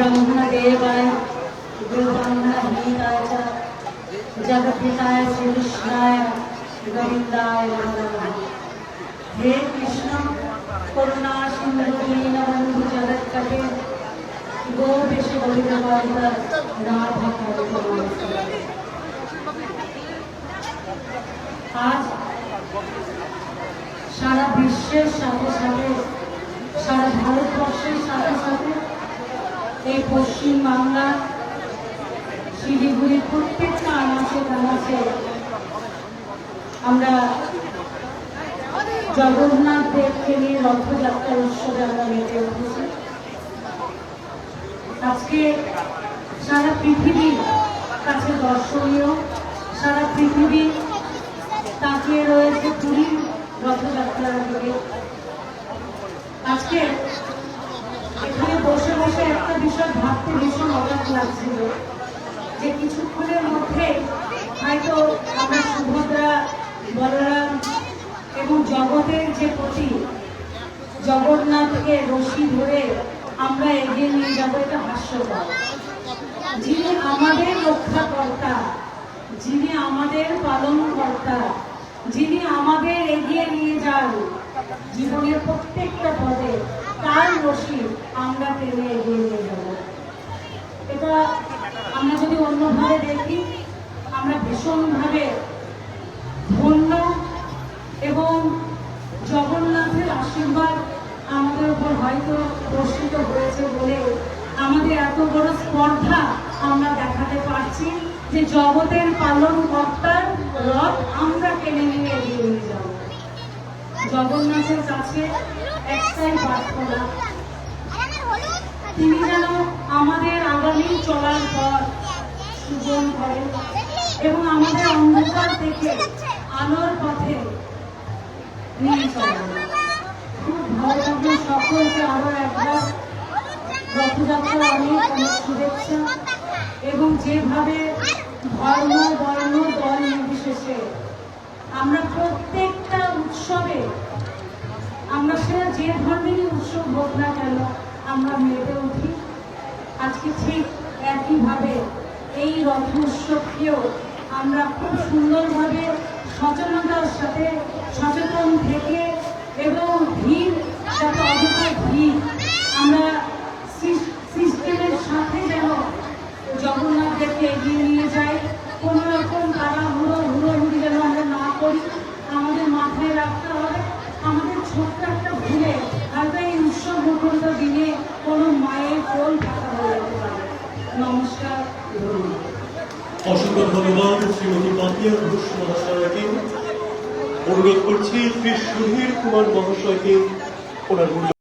ब्रह्मदेवाय गुरुब्रह्मणीताय च जगद्धिताय श्रीकृष्णाय गोविन्दाय नमः হে কৃষ্ণ করুণা সিন্ধু দীনবন্ধু জগৎপতে গোপেশ গোবিন্দ রাধা আজ সারা বিশ্বের সাথে সাথে সারা ভারতবর্ষের সাথে সাথে এই পশ্চিম বাংলা শিলিগুড়ির প্রত্যেকটা আনাচে কানাচে আমরা জগন্নাথ দেবকে নিয়ে রথযাত্রা উৎসবে আমরা মেতে উঠেছি। আজকে সারা পৃথিবীর কাছে দর্শনীয়, সারা পৃথিবী তাকিয়ে রয়েছে পুরীর বিষয় ভাবতে ভীষণ অবাক লাগছিল যে কিছুক্ষণের মধ্যে হয়তো আমরা সুভদ্রা, বলরাম এবং জগতের যে প্রতি জগন্নাথকে রশি ধরে আমরা এগিয়ে নিয়ে যাব এটা হাস্যকর। যিনি আমাদের রক্ষাকর্তা, যিনি আমাদের পালনকর্তা, যিনি আমাদের এগিয়ে নিয়ে যান জীবনের প্রত্যেকটা পদে তার রশি আমরা টেনে এগিয়ে নিয়ে যাব। এটা আমরা যদি অন্যভাবে দেখি, আমরা ভীষণভাবে ধন্য এবং জগন্নাথের আশীর্বাদ আমাদের উপর হয়তো বর্ষিত হয়েছে বলে আমাদের এত বড় স্পর্ধা আমরা দেখাতে পারছি যে জগতের পালন কর্তার রথ আমরা টেনে নিয়ে এগিয়ে নিয়ে যাব। জগন্নাথের কাছে একটাই প্রার্থনা। তিনি যেন আমাদের আগামী চলার পথ সুগম করেন এবং আমাদের অন্ধকার থেকে আলোর পথে নিয়ে চলেন খুব ভালো লাগল সকলকে আরও একবার রথযাত্রা অনেক অনেক শুভেচ্ছা এবং যেভাবে ধর্ম, বর্ণ, দল নির্বিশেষে আমরা প্রত্যেকটা উৎসবে যে ধর্মেরই উৎসব হোক না কেন, আমরা মেতে উঠি। আজকে ঠিক একইভাবে এই রথ উৎসবকেও আমরা খুব সুন্দরভাবে সচেতনতার সাথে সচেতন থেকে এবং ভিড় অসংখ্য ধন্যবাদ শ্রীমতী পাতিয়া ঘোষ মহাশয়কে। অনুরোধ করছি শ্রী সুধীর কুমার মহাশয়কে ওনার